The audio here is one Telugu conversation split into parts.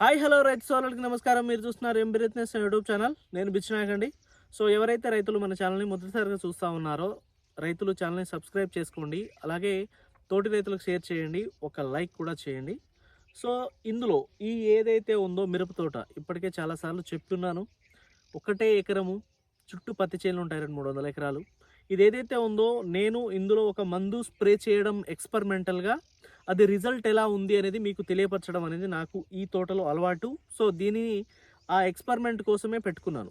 హాయ్ హలో రైతు సోదరులకి నమస్కారం. మీరు చూస్తున్నారు ఎం బిజినెస్ యూట్యూబ్ ఛానల్. నేను బిచ్చినాయక్ అండి. సో ఎవరైతే రైతులు మన ఛానల్ని మొదటిసారిగా చూస్తూ ఉన్నారో రైతులు ఛానల్ని సబ్స్క్రైబ్ చేసుకోండి. అలాగే తోటి రైతులకు షేర్ చేయండి. ఒక లైక్ కూడా చేయండి. సో ఇందులో ఈ ఏదైతే ఉందో మిరప తోట ఇప్పటికే చాలాసార్లు చెప్తున్నాను. ఒకటే ఎకరము చుట్టూ పత్తి చేనులు ఉంటాయి రెండు మూడు వందల ఎకరాలు. ఇది ఏదైతే ఉందో నేను ఇందులో ఒక మందు స్ప్రే చేయడం ఎక్స్పెరిమెంటల్గా అది రిజల్ట్ ఎలా ఉంది అనేది మీకు తెలియపరచడం అనేది నాకు ఈ తోటలో అలవాటు. సో దీనిని ఆ ఎక్స్పెరిమెంట్ కోసమే పెట్టుకున్నాను.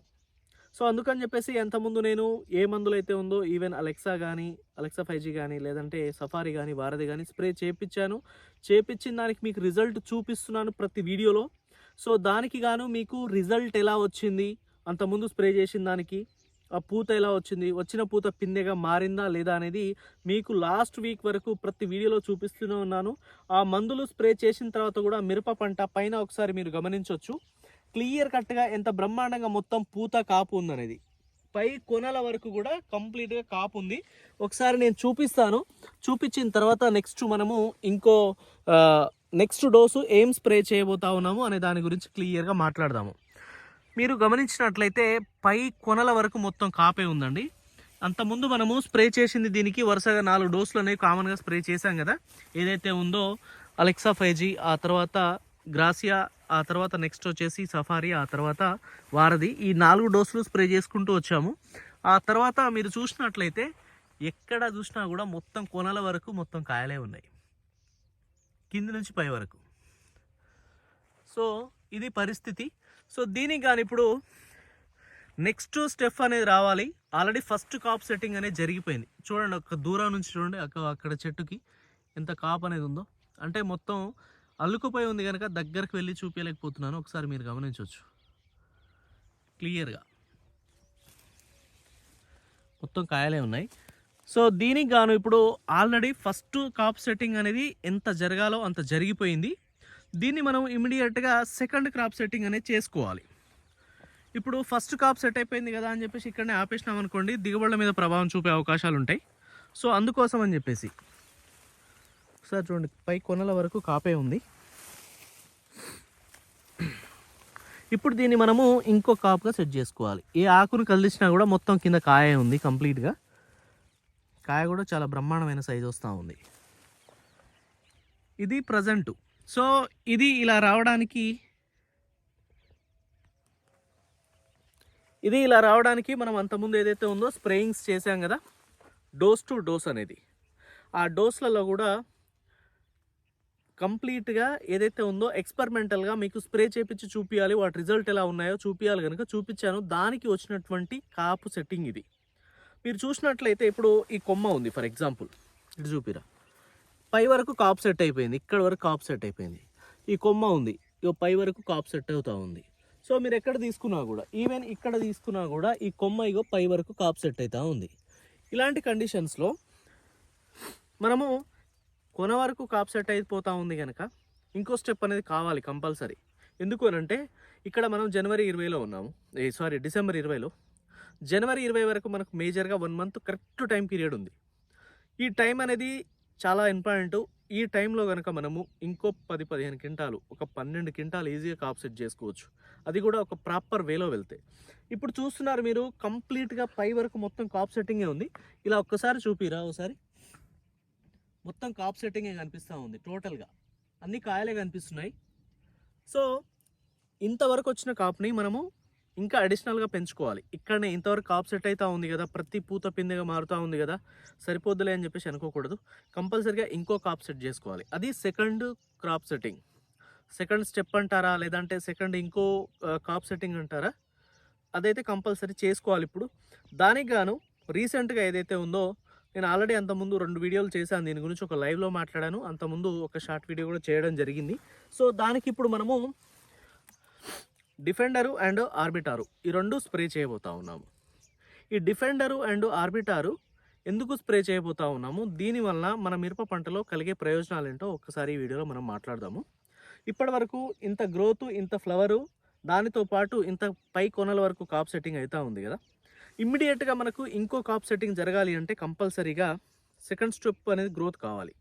సో అందుకని చెప్పేసి ఎంతముందు నేను ఏ మందులు అయితే ఉందో ఈవెన్ అలెక్సా కానీ అలెక్సా ఫైవ్ జీ కానీ లేదంటే సఫారీ కానీ వారధి కానీ స్ప్రే చేయించాను చేయించిన దానికి మీకు రిజల్ట్ చూపిస్తున్నాను ప్రతి వీడియోలో. సో దానికి గాను మీకు రిజల్ట్ ఎలా వచ్చింది అంతకుముందు స్ప్రే చేసిన దానికి ఆ పూత ఎలా వచ్చింది? వచ్చిన పూత పిందెగా మారిందా లేదా అనేది మీకు లాస్ట్ వీక్ వరకు ప్రతి వీడియోలో చూపిస్తూనే ఉన్నాను. ఆ మందులు స్ప్రే చేసిన తర్వాత కూడా మిరప పంట పైన ఒకసారి మీరు గమనించవచ్చు క్లియర్ కట్గా ఎంత బ్రహ్మాండంగా మొత్తం పూత కాపు ఉందనేది. పై కొనల వరకు కూడా కంప్లీట్గా కాపు ఉంది. ఒకసారి నేను చూపిస్తాను. చూపించిన తర్వాత నెక్స్ట్ మనము ఇంకో నెక్స్ట్ డోసు ఏం స్ప్రే చేయబోతా ఉన్నాము అనే దాని గురించి క్లియర్గా మాట్లాడదాము. మీరు గమనించినట్లయితే పై కొనల వరకు మొత్తం కాపే ఉందండి. అంతకుముందు మనము స్ప్రే చేసింది దీనికి వరుసగా నాలుగు డోసులు అనేవి కామన్గా స్ప్రే చేశాం కదా. ఏదైతే ఉందో అలెక్సా ఫైవ్ ఆ తర్వాత గ్రాసియా ఆ తర్వాత నెక్స్ట్ వచ్చేసి సఫారీ ఆ తర్వాత వారధి ఈ నాలుగు డోసులు స్ప్రే చేసుకుంటూ వచ్చాము. ఆ తర్వాత మీరు చూసినట్లయితే ఎక్కడ చూసినా కూడా మొత్తం కొనల వరకు మొత్తం కాయలే ఉన్నాయి. కింది నుంచి పై వరకు. సో ఇది పరిస్థితి. సో దీనికి కానీ ఇప్పుడు నెక్స్ట్ స్టెప్ అనేది రావాలి. ఆల్రెడీ ఫస్ట్ కాప్ సెట్టింగ్ అనేది జరిగిపోయింది. చూడండి ఒక దూరం నుంచి చూడండి అక్కడ అక్కడ చెట్టుకి ఎంత కాప్ అనేది ఉందో. అంటే మొత్తం అల్లుకుపోయి ఉంది కనుక దగ్గరకు వెళ్ళి చూపించలేకపోతున్నాను. ఒకసారి మీరు గమనించవచ్చు. క్లియర్గా మొత్తం కాయలే ఉన్నాయి. సో దీనికి గాను ఇప్పుడు ఆల్రెడీ ఫస్ట్ కాప్ సెట్టింగ్ అనేది ఎంత జరగాలో అంత జరిగిపోయింది. దీన్ని మనం ఇమీడియట్గా సెకండ్ క్రాప్ సెట్టింగ్ అనేది చేసుకోవాలి. ఇప్పుడు ఫస్ట్ క్రాప్ సెట్ అయిపోయింది కదా అని చెప్పేసి ఇక్కడనే ఆపేసినాం అనుకోండి దిగుబడుల మీద ప్రభావం చూపే అవకాశాలు ఉంటాయి. సో అందుకోసం అని చెప్పేసి. ఒకసారి చూడండి పై కొనల వరకు కాపే ఉంది. ఇప్పుడు దీన్ని మనము ఇంకో కాపుగా సెట్ చేసుకోవాలి. ఏ ఆకును కదిలించినా కూడా మొత్తం కింద కాయ ఉంది కంప్లీట్గా కాయ కూడా చాలా బ్రహ్మాండమైన సైజు వస్తూ ఉంది. ఇది ప్రజెంటు సో ఇది ఇలా రావడానికి ఇది ఇలా రావడానికి మనం అంతకుముందు ఏదైతే ఉందో స్ప్రేయింగ్స్ చేసాం కదా డోస్ టు డోస్ అనేది. ఆ డోస్లలో కూడా కంప్లీట్గా ఏదైతే ఉందో ఎక్స్పెరిమెంటల్గా మీకు స్ప్రే చేపించి చూపించాలి వాటి రిజల్ట్ ఎలా ఉన్నాయో చూపించాలి కనుక చూపించాను. దానికి వచ్చినటువంటి కాపు సెట్టింగ్ ఇది. మీరు చూసినట్లయితే ఇప్పుడు ఈ కొమ్మ ఉంది ఫర్ ఎగ్జాంపుల్. ఇటు చూపిరా. పై వరకు కాప్ సెట్ అయిపోయింది ఇక్కడ వరకు కాప్ సెట్ అయిపోయింది. ఈ కొమ్మ ఉంది ఇక పై వరకు కాప్ సెట్ అవుతూ ఉంది. సో మీరు ఎక్కడ తీసుకున్నా కూడా ఈవెన్ ఇక్కడ తీసుకున్నా కూడా ఈ కొమ్మ ఇగో పై వరకు కాప్ సెట్ అవుతూ ఉంది. ఇలాంటి కండిషన్స్లో మనము కొన వరకు కాప్ సెట్ అయిపోతూ ఉంది కనుక ఇంకో స్టెప్ అనేది కావాలి కంపల్సరీ. ఎందుకు అని అంటే ఇక్కడ మనం జనవరి ఇరవైలో ఉన్నాము. ఏ సారీ డిసెంబర్ ఇరవైలో. జనవరి ఇరవై వరకు మనకు మేజర్గా one month correct time period ఉంది. ఈ టైం అనేది చాలా ఇంపార్టెంట్. ఈ టైంలో కనుక మనము ఇంకో పది పదిహేను క్వింటాలు ఒక పన్నెండు క్వింటాలు ఈజీగా కాప్ సెట్ చేసుకోవచ్చు. అది కూడా ఒక ప్రాపర్ వేలో వెళ్తే. ఇప్పుడు చూస్తున్నారు మీరు కంప్లీట్గా పై వరకు మొత్తం కాప్ సెట్టింగే ఉంది. ఇలా ఒక్కసారి చూపిరా ఒకసారి మొత్తం కాప్ సెట్టింగే కనిపిస్తూ ఉంది టోటల్గా అన్ని కాయలే కనిపిస్తున్నాయి. సో ఇంతవరకు వచ్చిన కాప్ని మనము ఇంకా అడిషనల్గా పెంచుకోవాలి. ఇక్కడనే ఇంతవరకు కాప్ సెట్ ఉంది కదా ప్రతి పూత పిందెగా మారుతూ ఉంది కదా సరిపోద్దులే అని చెప్పేసి అనుకోకూడదు. కంపల్సరిగా ఇంకో కాప్ సెట్ చేసుకోవాలి. అది second crop setting second step అంటారా లేదంటే సెకండ్ ఇంకో కాప్ సెట్టింగ్ అంటారా? అదైతే కంపల్సరీ చేసుకోవాలి ఇప్పుడు. దానికి గాను రీసెంట్గా ఏదైతే ఉందో నేను ఆల్రెడీ అంతకుముందు రెండు వీడియోలు చేశాను. దీని గురించి ఒక లైవ్లో మాట్లాడాను. అంతకుముందు ఒక షార్ట్ వీడియో కూడా చేయడం జరిగింది. సో దానికి ఇప్పుడు మనము డిఫెండరు అండ్ ఆర్బిటారు ఈ రెండు స్ప్రే చేయబోతా ఉన్నాము. ఈ డిఫెండరు అండ్ ఆర్బిటారు ఎందుకు స్ప్రే చేయబోతా ఉన్నాము? దీనివల్ల మన మిరప పంటలో కలిగే ప్రయోజనాలు ఏంటో ఒక్కసారి ఈ వీడియోలో మనం మాట్లాడదాము. ఇప్పటి వరకు ఇంత గ్రోత్ ఇంత ఫ్లవరు దానితో పాటు ఇంత పై కొనల వరకు కాప్ సెట్టింగ్ అవుతూ ఉంది కదా. ఇమ్మీడియట్గా మనకు ఇంకో కాప్ సెట్టింగ్ జరగాలి అంటే కంపల్సరీగా సెకండ్ స్టెప్ అనేది గ్రోత్ కావాలి.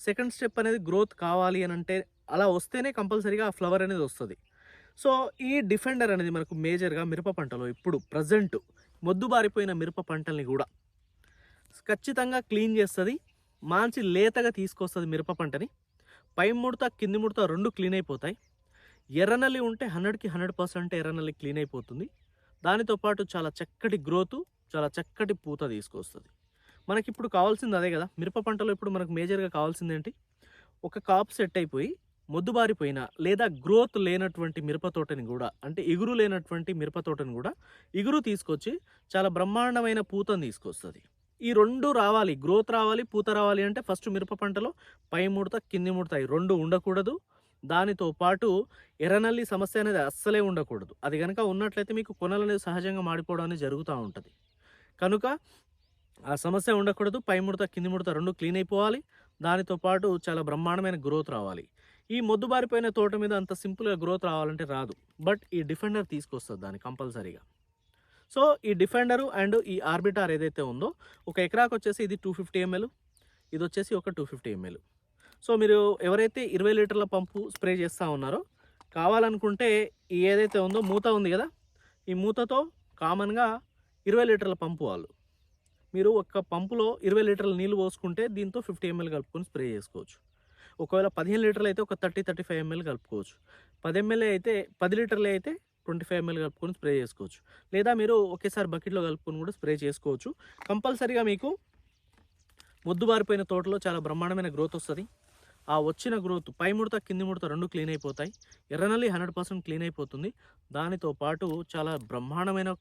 సెకండ్ స్టెప్ అనేది గ్రోత్ కావాలి అని అంటే అలా వస్తేనే కంపల్సరీగా ఆ ఫ్లవర్ అనేది వస్తుంది. సో ఈ డిఫెండర్ అనేది మనకు మేజర్గా మిరప పంటలో ఇప్పుడు ప్రజెంట్ మొద్దుబారిపోయిన మిరప పంటల్ని కూడా ఖచ్చితంగా క్లీన్ చేస్తుంది మంచి లేతగా తీసుకొస్తుంది మిరప పంటని. పై ముడత కింది ముడత రెండు క్లీన్ అయిపోతాయి. ఎర్రనల్లి ఉంటే హండ్రెడ్కి హండ్రెడ్ పర్సెంట్ ఎర్రనల్లి క్లీన్ అయిపోతుంది. దానితో పాటు చాలా చక్కటి గ్రోత్ చాలా చక్కటి పూత తీసుకొస్తుంది. మనకి ఇప్పుడు కావాల్సింది అదే కదా మిరప పంటలో ఇప్పుడు మనకు మేజర్గా కావాల్సింది ఏంటి ఒక కాప్ సెట్ అయిపోయి మొద్దుబారిపోయిన లేదా గ్రోత్ లేనటువంటి మిరప తోటని కూడా అంటే ఎగురు లేనటువంటి మిరప తోటని కూడా ఇగురు తీసుకొచ్చి చాలా బ్రహ్మాండమైన పూతను తీసుకొస్తుంది. ఈ రెండు రావాలి గ్రోత్ రావాలి పూత రావాలి అంటే ఫస్ట్ మిరప పంటలో పై ముడత కింది ముడత ఈ రెండు ఉండకూడదు. దానితో పాటు ఎర్రనల్లి సమస్య అనేది అస్సలే ఉండకూడదు. అది కనుక ఉన్నట్లయితే మీకు కొనలు అనేది సహజంగా మాడిపోవడం అనేది జరుగుతూ ఉంటుంది. కనుక ఆ సమస్య ఉండకూడదు పై ముడత కింది ముడత రెండు క్లీన్ అయిపోవాలి. దానితో పాటు చాలా బ్రహ్మాండమైన గ్రోత్ రావాలి. ఈ మొద్దుబారిపోయిన తోట మీద అంత సింపుల్గా గ్రోత్ రావాలంటే రాదు. బట్ ఈ డిఫెండర్ తీసుకొస్తుంది దాన్ని కంపల్సరీగా. సో ఈ డిఫెండరు అండ్ ఈ ఆర్బిటార్ ఏదైతే ఉందో ఒక ఎకరాకు వచ్చేసి ఇది టూ ఫిఫ్టీ ఎంఎల్ ఇది వచ్చేసి ఒక టూ ఫిఫ్టీ ఎంఎల్. సో మీరు ఎవరైతే ఇరవై లీటర్ల పంపు స్ప్రే చేస్తూ ఉన్నారో కావాలనుకుంటే ఈ ఏదైతే ఉందో మూత ఉంది కదా ఈ మూతతో కామన్గా ఇరవై లీటర్ల పంపు వాళ్ళు. మీరు ఒక పంపులో ఇరవై లీటర్ల నీళ్ళు పోసుకుంటే దీంతో ఫిఫ్టీ ఎంఎల్ కలుపుకొని స్ప్రే చేసుకోవచ్చు. ఒకవేళ పదిహేను లీటర్లు అయితే ఒక థర్టీ థర్టీ ఫైవ్ ఎంఎల్ కలుపుకోవచ్చు. పది ఎంఎల్ అయితే పది లీటర్లు అయితే ట్వంటీ ఫైవ్ ఎంఎల్ కలుపుకొని స్ప్రే చేసుకోవచ్చు. లేదా మీరు ఒకేసారి బకెట్లో కలుపుకొని కూడా స్ప్రే చేసుకోవచ్చు. కంపల్సరీగా మీకు మొద్దుబారిపోయిన తోటలో చాలా బ్రహ్మాండమైన గ్రోత్ వస్తుంది. ఆ వచ్చిన గ్రోత్ పై ముడత కింది ముడత రెండు క్లీన్ అయిపోతాయి. ఎర్రనల్లి హండ్రెడ్ పర్సెంట్ క్లీన్ అయిపోతుంది. దానితో పాటు చాలా బ్రహ్మాండమైన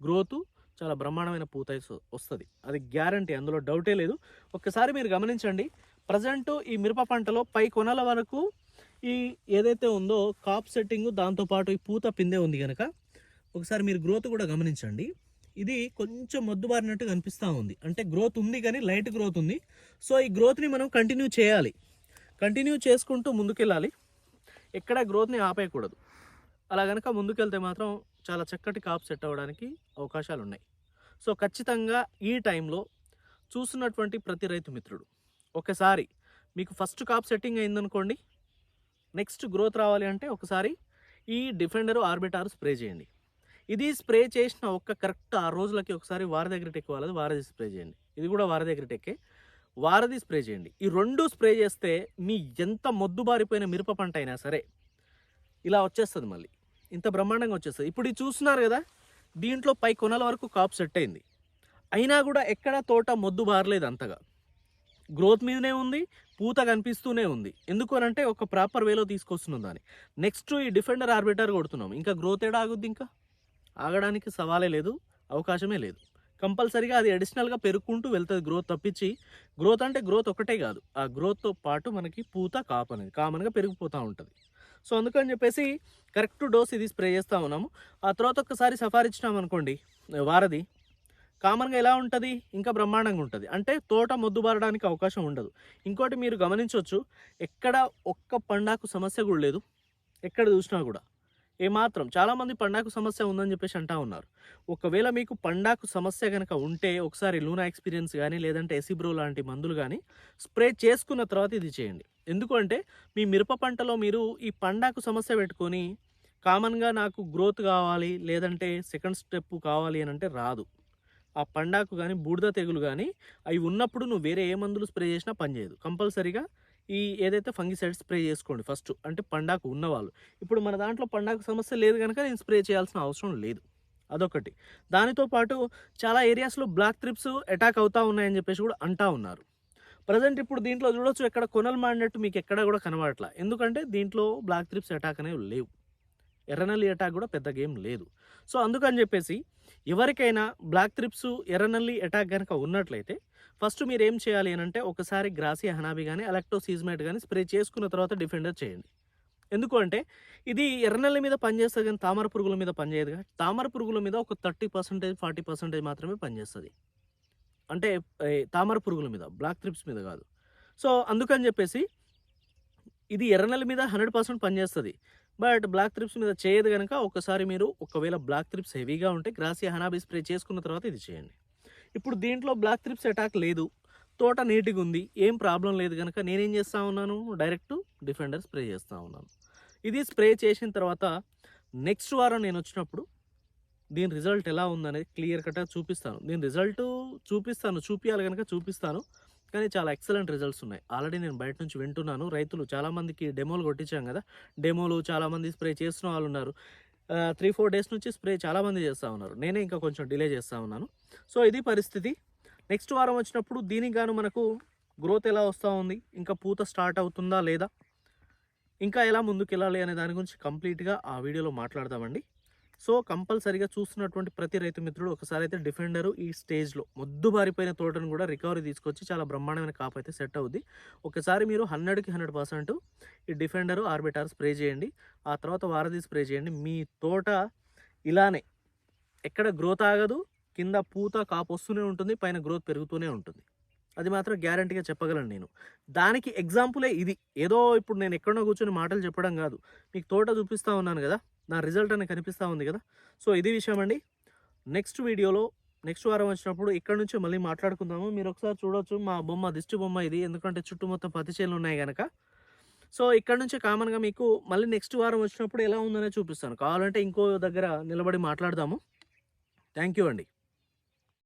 గ్రోత్ చాలా బ్రహ్మాండమైన పూత వస్తుంది. అది గ్యారంటీ అందులో డౌటే లేదు. ఒక్కసారి మీరు గమనించండి. ప్రజెంట్ ఈ మిరప పంటలో పై కొనల వరకు ఈ ఏదైతే ఉందో కాప్ సెట్టింగ్ దాంతోపాటు ఈ పూత పిందే ఉంది కనుక ఒకసారి మీరు గ్రోత్ కూడా గమనించండి. ఇది కొంచెం మొద్దుబారినట్టు కనిపిస్తూ ఉంది. అంటే గ్రోత్ ఉంది కానీ లైట్ గ్రోత్ ఉంది. సో ఈ గ్రోత్ని మనం కంటిన్యూ చేయాలి. కంటిన్యూ చేసుకుంటూ ముందుకెళ్ళాలి. ఎక్కడ గ్రోత్ని ఆపేయకూడదు. అలా కనుక ముందుకెళ్తే మాత్రం చాలా చక్కటి కాప్ సెట్ అవ్వడానికి అవకాశాలు ఉన్నాయి సో ఖచ్చితంగా ఈ టైంలో చూస్తున్నటువంటి ప్రతి రైతు మిత్రుడు ఒకసారి మీకు ఫస్ట్ కాప్ సెట్టింగ్ అయిందనుకోండి నెక్స్ట్ గ్రోత్ రావాలి అంటే ఒకసారి ఈ డిఫెండర్ ఆర్బిటార్ స్ప్రే చేయండి. ఇది స్ప్రే చేసిన ఒక్క కరెక్ట్ ఆ రోజులకి ఒకసారి వారి దగ్గర టెక్కాలి వారది స్ప్రే చేయండి. ఇది కూడా వారి దగ్గర టెక్కే వారది స్ప్రే చేయండి. ఈ రెండు స్ప్రే చేస్తే మీ ఎంత మొద్దుబారిపోయిన మిరప పంట అయినా సరే ఇలా వచ్చేస్తుంది మళ్ళీ. ఇంత బ్రహ్మాండంగా వచ్చేస్తుంది. ఇప్పుడు ఇది చూస్తున్నారు కదా దీంట్లో పై కొనల వరకు కాప్ సెట్ అయింది. అయినా కూడా ఎక్కడ తోట మొద్దు బారలేదు అంతగా. గ్రోత్ మీదనే ఉంది పూత కనిపిస్తూనే ఉంది. ఎందుకు అని అంటే ఒక ప్రాపర్ వేలో తీసుకొస్తున్నాం దాన్ని. నెక్స్ట్ ఈ డిఫెండర్ ఆర్బిటర్ కొడుతున్నాం. ఇంకా గ్రోత్ ఏడా ఆగుద్ది ఇంకా? ఆగడానికి సవాలే లేదు అవకాశమే లేదు. కంపల్సరీగా అది అడిషనల్గా పెరుగుకుంటూ వెళ్తుంది గ్రోత్ తప్పించి. గ్రోత్ అంటే గ్రోత్ ఒకటే కాదు ఆ గ్రోత్తో పాటు మనకి పూత కాపు అనేది కామన్గా పెరిగిపోతూ ఉంటుంది. సో అందుకని చెప్పేసి కరెక్ట్ డోస్ ఇది స్ప్రే చేస్తూ ఉన్నాము. ఆ తర్వాత ఒక్కసారి సఫారీ ఇచ్చినాం అనుకోండి వారది కామన్గా ఎలా ఉంటుంది? ఇంకా బ్రహ్మాండంగా ఉంటుంది. అంటే తోట మొద్దుబారడానికి అవకాశం ఉండదు. ఇంకోటి మీరు గమనించవచ్చు ఎక్కడ ఒక్క పండాకు సమస్య కూడా లేదు. ఎక్కడ చూసినా కూడా. ఏమాత్రం చాలామంది పండాకు సమస్య ఉందని చెప్పేసి అంటా ఉన్నారు. ఒకవేళ మీకు పండాకు సమస్య కనుక ఉంటే ఒకసారి లూనా ఎక్స్పీరియన్స్ కానీ లేదంటే ఎసిబ్రో లాంటి మందులు కానీ స్ప్రే చేసుకున్న తర్వాత ఇది చేయండి. ఎందుకంటే మీ మిరప పంటలో మీరు ఈ పండాకు సమస్య పెట్టుకొని కామన్గా నాకు గ్రోత్ కావాలి లేదంటే సెకండ్ స్టెప్ కావాలి అని అంటే రాదు. ఆ పండాకు కానీ బూడిద తెగులు కానీ అవి ఉన్నప్పుడు నువ్వు వేరే ఏ మందులు స్ప్రే చేసినా పనిచేయదు కంపల్సరీగా ఈ ఏదైతే ఫంగిసైడ్ స్ప్రే చేసుకోండి ఫస్ట్. అంటే పండాకు ఉన్నవాళ్ళు. ఇప్పుడు మన దాంట్లో పండాకు సమస్య లేదు కనుక నేను స్ప్రే చేయాల్సిన అవసరం లేదు. అదొకటి. దానితో పాటు చాలా ఏరియాస్లో బ్లాక్ త్రిప్స్ అటాక్ అవుతూ ఉన్నాయని చెప్పేసి కూడా అంటా ఉన్నారు. ప్రజెంట్ ఇప్పుడు దీంట్లో చూడొచ్చు ఎక్కడ కొనలు మాడినట్టు మీకు ఎక్కడ కూడా కనబడట్లా. ఎందుకంటే దీంట్లో బ్లాక్ త్రిప్స్ అటాక్ అనేవి లేవు. ఎర్రనల్లి అటాక్ కూడా పెద్ద గేమ్ లేదు. సో అందుకని చెప్పేసి ఎవరికైనా బ్లాక్ త్రిప్స్ ఎర్రనల్లి అటాక్ కనుక ఉన్నట్లయితే ఫస్ట్ మీరు ఏం చేయాలి అని అంటే ఒకసారి గ్రాసి హనాబి కానీ అలెక్టోసీజ్మేట్ కానీ స్ప్రే చేసుకున్న తర్వాత డిఫెండర్ చేయండి. ఎందుకు అంటే ఇది ఎర్రనల్లి మీద పనిచేస్తుంది కానీ తామర పురుగుల మీద పనిచేయదు కానీ తామర పురుగుల మీద ఒక థర్టీ పర్సెంటేజ్ ఫార్టీ పర్సెంటేజ్ మాత్రమే పనిచేస్తుంది. అంటే తామర పురుగుల మీద బ్లాక్ త్రిప్స్ మీద కాదు. సో అందుకని చెప్పేసి ఇది ఎర్రనల్లి మీద హండ్రెడ్ పర్సెంట్ పనిచేస్తుంది. బట్ బ్లాక్ త్రిప్స్ మీద చేయదు కనుక ఒకసారి మీరు ఒకవేళ బ్లాక్ త్రిప్స్ హెవీగా ఉంటే గ్రాసి హనాబి స్ప్రే చేసుకున్న తర్వాత ఇది చేయండి. ఇప్పుడు దీంట్లో బ్లాక్ త్రిప్స్ అటాక్ లేదు. తోట నీట్గా ఉంది. ఏం ప్రాబ్లం లేదు కనుక నేనేం చేస్తూ ఉన్నాను? డైరెక్ట్ డిఫెండర్ స్ప్రే చేస్తూ ఉన్నాను. ఇది స్ప్రే చేసిన తర్వాత నెక్స్ట్ వారం నేను వచ్చినప్పుడు దీని రిజల్ట్ ఎలా ఉందనేది క్లియర్ కట్గా చూపిస్తాను. దీని రిజల్ట్ చూపిస్తాను. చూపించాలి కనుక చూపిస్తాను. కానీ చాలా ఎక్సలెంట్ రిజల్ట్స్ ఉన్నాయి. ఆల్రెడీ నేను బయట నుంచి వింటున్నాను. రైతులు చాలామందికి డెమోలు కొట్టించాం కదా. డెమోలు చాలామంది స్ప్రే చేసిన వాళ్ళు ఉన్నారు. త్రీ ఫోర్ డేస్ నుంచి స్ప్రే చాలామంది చేస్తూ ఉన్నారు. నేనే ఇంకా కొంచెం డిలే చేస్తూ ఉన్నాను. సో ఇది పరిస్థితి. నెక్స్ట్ వారం వచ్చినప్పుడు దీనికి గాను మనకు గ్రోత్ ఎలా వస్తూ ఉంది? ఇంకా పూత స్టార్ట్ అవుతుందా లేదా? ఇంకా ఎలా ముందుకు వెళ్ళాలి అనే దాని గురించి కంప్లీట్గా ఆ వీడియోలో మాట్లాడదామండి. సో కంపల్సరిగా చూస్తున్నటువంటి ప్రతి రైతు మిత్రుడు ఒకసారి అయితే డిఫెండర్ ఈ స్టేజ్లో మొద్దు బారిపోయిన తోటను కూడా రికవరీ తీసుకొచ్చి చాలా బ్రహ్మాండమైన కాపు అయితే సెట్ అవుద్ది. ఒకసారి మీరు హండ్రెడ్కి హండ్రెడ్ పర్సెంట్ ఈ డిఫెండర్ ఆర్బిటార్ స్ప్రే చేయండి. ఆ తర్వాత వారధి స్ప్రే చేయండి. మీ తోట ఇలానే ఎక్కడ గ్రోత్ ఆగదు కింద పూత కాపు వస్తూనే ఉంటుంది పైన గ్రోత్ పెరుగుతూనే ఉంటుంది. అది మాత్రం గ్యారంటీగా చెప్పగలను నేను. దానికి ఎగ్జాంపులే ఇది. ఏదో ఇప్పుడు నేను ఎక్కడో కూర్చొని మాటలు చెప్పడం కాదు. మీకు తోట చూపిస్తూ ఉన్నాను కదా? నా రిజల్ట్ అనేది కనిపిస్తూ ఉంది కదా. సో ఇది విషయం అండి. నెక్స్ట్ వీడియోలో నెక్స్ట్ వారం వచ్చినప్పుడు ఇక్కడ నుంచి మళ్ళీ మాట్లాడుకుందాము. మీరు ఒకసారి చూడొచ్చు మా బొమ్మ దిష్టి బొమ్మ ఇది. ఎందుకంటే చుట్టూ మొత్తం పత్తి చేలు ఉన్నాయి కనుక సో ఇక్కడ నుంచి కామన్గా మీకు మళ్ళీ నెక్స్ట్ వారం వచ్చినప్పుడు ఎలా ఉందనే చూపిస్తాను. కావాలంటే ఇంకో దగ్గర నిలబడి మాట్లాడదాము. థ్యాంక్ యూ అండి.